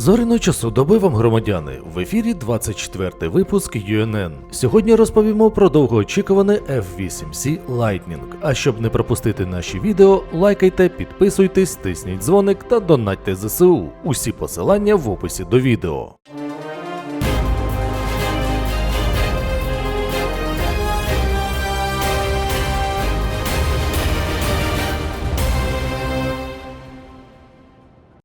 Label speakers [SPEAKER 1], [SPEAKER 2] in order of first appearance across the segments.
[SPEAKER 1] Зоряної часу доби вам, громадяни, в ефірі 24 випуск UNN. Сьогодні розповімо про довгоочікуване F8C Lightning. А щоб не пропустити наші відео, лайкайте, підписуйтесь, тисніть дзвоник та донатьте ЗСУ. Усі посилання в описі до відео.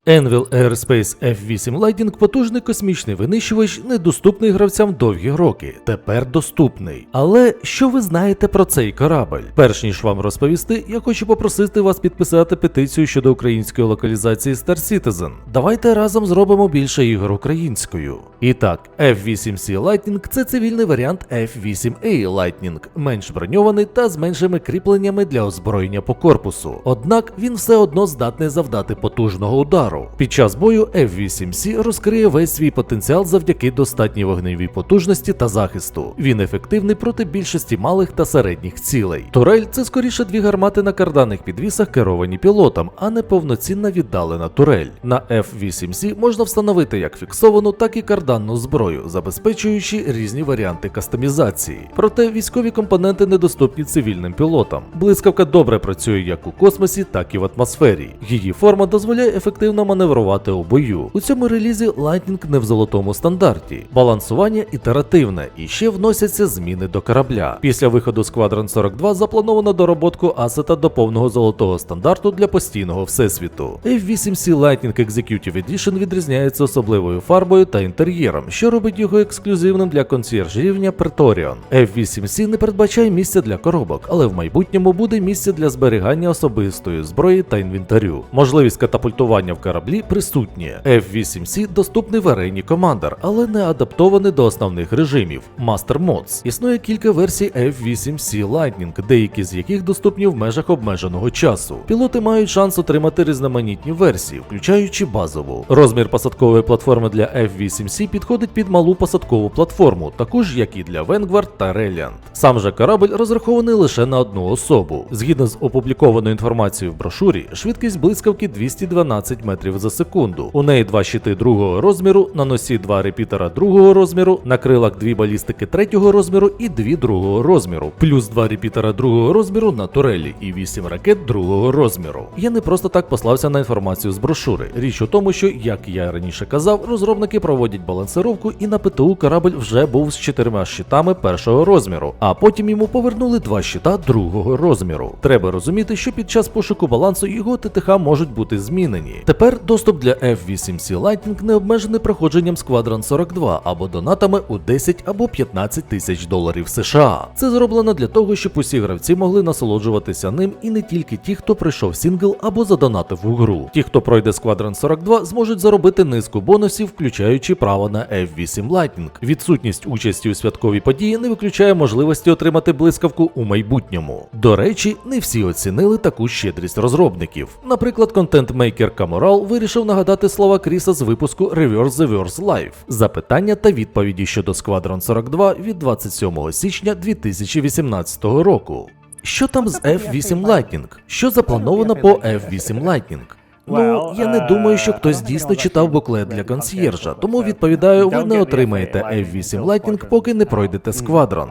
[SPEAKER 1] Envil Airspace F8 Lightning – потужний космічний винищувач, недоступний гравцям довгі роки. Тепер доступний. Але що ви знаєте про цей корабль? Перш ніж вам розповісти, я хочу попросити вас підписати петицію щодо української локалізації Star Citizen. Давайте разом зробимо більше ігор українською. І так, F8C Lightning – це цивільний варіант F8A Lightning, менш броньований та з меншими кріпленнями для озброєння по корпусу. Однак він все одно здатний завдати потужного удару. Під час бою F8C розкриє весь свій потенціал завдяки достатній вогневій потужності та захисту. Він ефективний проти більшості малих та середніх цілей. Турель це скоріше дві гармати на карданних підвісах, керовані пілотом, а не повноцінна віддалена турель. На F8C можна встановити як фіксовану, так і карданну зброю, забезпечуючи різні варіанти кастомізації. Проте військові компоненти недоступні цивільним пілотам. Блискавка добре працює як у космосі, так і в атмосфері. Її форма дозволяє ефективно маневрувати у бою. У цьому релізі Lightning не в золотому стандарті. Балансування ітеративне і ще вносяться зміни до корабля. Після виходу Squadron 42 заплановано доработку асета до повного золотого стандарту для постійного всесвіту. F8C Lightning Executive Edition відрізняється особливою фарбою та інтер'єром, що робить його ексклюзивним для консьєрж рівня Pretorian. F8C не передбачає місця для коробок, але в майбутньому буде місце для зберігання особистої зброї та інвентарю. Можливість катапультування в кораблі присутнє. F8C доступний в арені Commander, але не адаптований до основних режимів Master Mods. Існує кілька версій F8C Lightning, деякі з яких доступні в межах обмеженого часу. Пілоти мають шанс отримати різноманітні версії, включаючи базову. Розмір посадкової платформи для F8C підходить під малу посадкову платформу, таку ж як і для Vanguard та Reliant. Сам же корабль розрахований лише на одну особу. Згідно з опублікованою інформацією в брошурі, швидкість блискавки 212 метрів за секунду. У неї два щити другого розміру, на носі два репітера другого розміру, на крилах дві балістики третього розміру і дві другого розміру, плюс два репітера другого розміру на турелі і вісім ракет другого розміру. Я не просто так послався на інформацію з брошури. Річ у тому, що, як я раніше казав, розробники проводять балансировку, і на ПТУ корабль вже був з чотирма щитами першого розміру, а потім йому повернули два щита другого розміру. Треба розуміти, що під час пошуку балансу його ТТХ можуть бути змінені. Тепер доступ для F8C Lightning не обмежений проходженням Squadron 42 або донатами у 10 або 15 тисяч доларів США. Це зроблено для того, щоб усі гравці могли насолоджуватися ним і не тільки ті, хто прийшов сінгл або задонатив у гру. Ті, хто пройде Squadron 42, зможуть заробити низку бонусів, включаючи право на F8 Lightning. Відсутність участі у святковій події не виключає можливості отримати блискавку у майбутньому. До речі, не всі оцінили таку щедрість розробників. Наприклад, контент-мейкер Каморал вирішив нагадати слова Кріса з випуску Reverse the Verse Live. Запитання та відповіді щодо Squadron 42 від 27 січня 2018 року. Що там з F8 Lightning? Що заплановано по F8 Lightning? Ну, я не думаю, що хтось дійсно читав буклет для консьєржа, тому відповідаю, ви не отримаєте F8 Lightning, поки не пройдете сквадрон.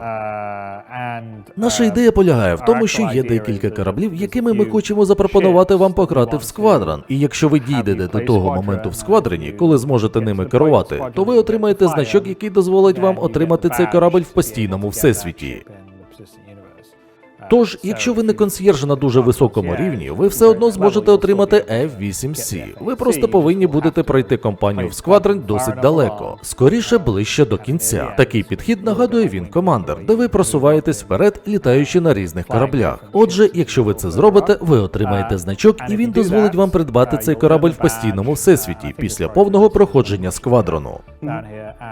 [SPEAKER 1] Наша ідея полягає в тому, що є декілька кораблів, якими ми хочемо запропонувати вам пограти в сквадран. І якщо ви дійдете до того моменту в сквадрині, коли зможете ними керувати, то ви отримаєте значок, який дозволить вам отримати цей корабль в постійному всесвіті. Тож, якщо ви не консьєрж на дуже високому рівні, ви все одно зможете отримати F8C. Ви просто повинні будете пройти компанію в сквадрон досить далеко, скоріше ближче до кінця. Такий підхід нагадує він командер, де ви просуваєтесь вперед, літаючи на різних кораблях. Отже, якщо ви це зробите, ви отримаєте значок, і він дозволить вам придбати цей корабль в постійному всесвіті після повного проходження сквадрону.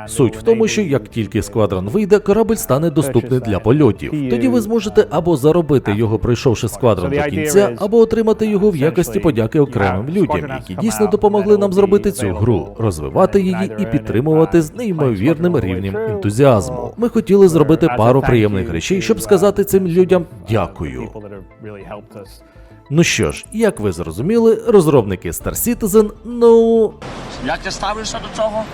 [SPEAKER 1] Суть в тому, що як тільки сквадрон вийде, корабль стане доступний для польотів. Тоді ви зможете або заробити його, пройшовши сквадрон до кінця, або отримати його в якості подяки окремим людям, які дійсно допомогли нам зробити цю гру, розвивати її і підтримувати з неймовірним рівнем ентузіазму. Ми хотіли зробити пару приємних речей, щоб сказати цим людям дякую. Ну що ж, як ви зрозуміли, розробники Star Citizen, ну
[SPEAKER 2] Як ти ставишся до цього?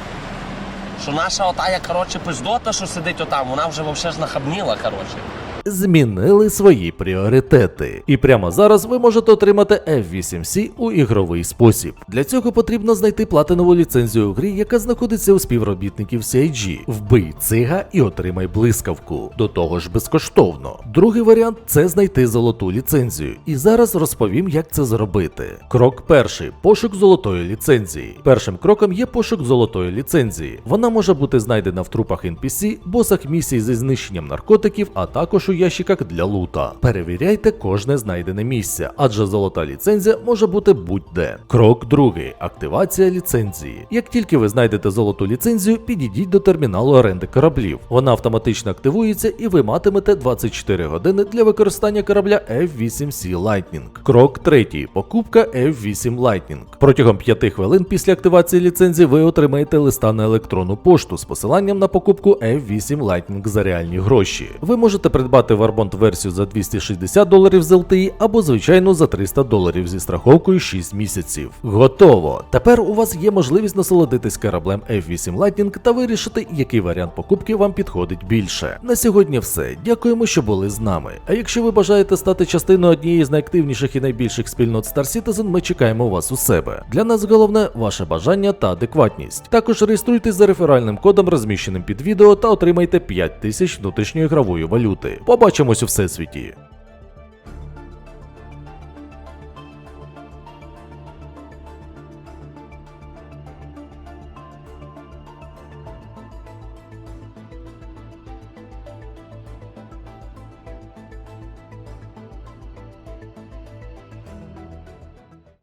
[SPEAKER 2] Що наша отая, коротше, пиздота, що сидить отам, вона вже вообще ж нахабніла, коротше.
[SPEAKER 1] Змінили свої пріоритети. І прямо зараз ви можете отримати F8C у ігровий спосіб. Для цього потрібно знайти платинову ліцензію у грі, яка знаходиться у співробітників CIG. Вбий цига і отримай блискавку. До того ж безкоштовно. Другий варіант це знайти золоту ліцензію. І зараз розповім, як це зробити. Крок перший пошук золотої ліцензії. Першим кроком є пошук золотої ліцензії. Вона може бути знайдена в трупах NPC, босах місій зі знищенням наркотиків, а також у ящиках для лута. Перевіряйте кожне знайдене місце, адже золота ліцензія може бути будь-де. Крок другий активація ліцензії. Як тільки ви знайдете золоту ліцензію, підійдіть до терміналу оренди кораблів. Вона автоматично активується і ви матимете 24 години для використання корабля F8C Lightning. Крок третій покупка F8 Lightning. Протягом 5 хвилин після активації ліцензії ви отримаєте листа на електронну пошту з посиланням на покупку F8 Lightning за реальні гроші. Ви можете придбати Warbond версію за 260 доларів з LTE або звичайну за 300 доларів зі страховкою 6 місяців. Готово! Тепер у вас є можливість насолодитись кораблем F8 Lightning та вирішити, який варіант покупки вам підходить більше. На сьогодні все. Дякуємо, що були з нами. А якщо ви бажаєте стати частиною однієї з найактивніших і найбільших спільнот Star Citizen, ми чекаємо вас у себе. Для нас головне ваше бажання та адекватність. Також реєструйтесь за реферальним кодом, розміщеним під відео, та отримайте 5000 внутрішньої гравої валюти. Побачимось у всесвіті.